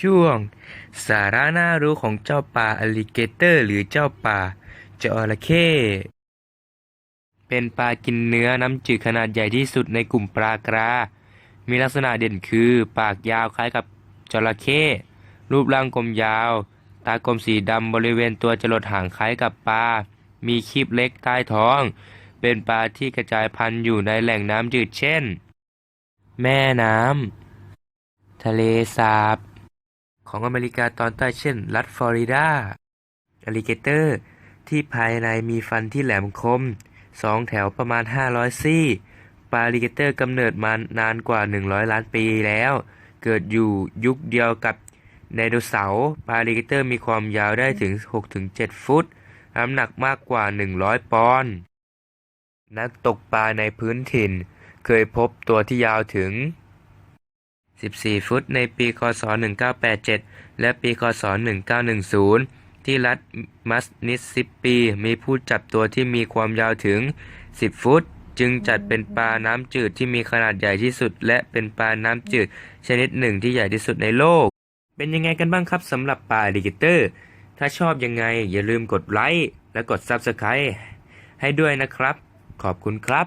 ช่วง สาระน่ารู้ของเจ้าป่าอลิเกเตอร์ หรือเจ้าป่าจระเข้เป็นปลากินเนื้อน้ำจืดขนาดใหญ่ที่สุดในกลุ่มปลากรา มีลักษณะเด่นคือปากยาวคล้ายกับจระเข้รูปร่างกลมยาว ตากลมสีดำบริเวณตัวจรดหางคล้ายกับปลา มีครีบเล็กใต้ท้อง เป็นปลาที่กระจายพันธุ์อยู่ในแหล่งน้ำจืดเช่น แม่น้ำทะเลสาบ ของอเมริกาตอนใต้เช่น รัฐฟลอริดาอลิเกเตอร์ ที่ภายในมีฟันที่แหลมคมสองแถวประมาณ 500 ซี่ปลาอลิเกเตอร์กำเนิดมานานกว่า 100 ล้านปีแล้ว เกิดอยู่ยุคเดียวกับไดโนเสาร์ปลาอลิเกเตอร์มีความยาวได้ถึง 6-7 ฟุต น้ำหนักมากกว่า 100 ปอนด์ นักตกปลาในพื้นถิ่น เคยพบตัวที่ยาวถึง 14 ฟุตในปี คศ 1987 และปี คศ 1910 ที่รัฐมัสซิสซิปปี มีผู้จับตัวที่มีความยาวถึง 10 ฟุต จึงจัดเป็นปลาน้ำจืดที่มีขนาดใหญ่ที่สุด และเป็นปลาน้ำจืดชนิดหนึ่งที่ใหญ่ที่สุดในโลก เป็นยังไงกันบ้างครับสำหรับปลาอลิเกเตอร์ ถ้าชอบยังไงอย่าลืมกดไลค์และกด Subscribe ให้ด้วยนะครับ ขอบคุณครับ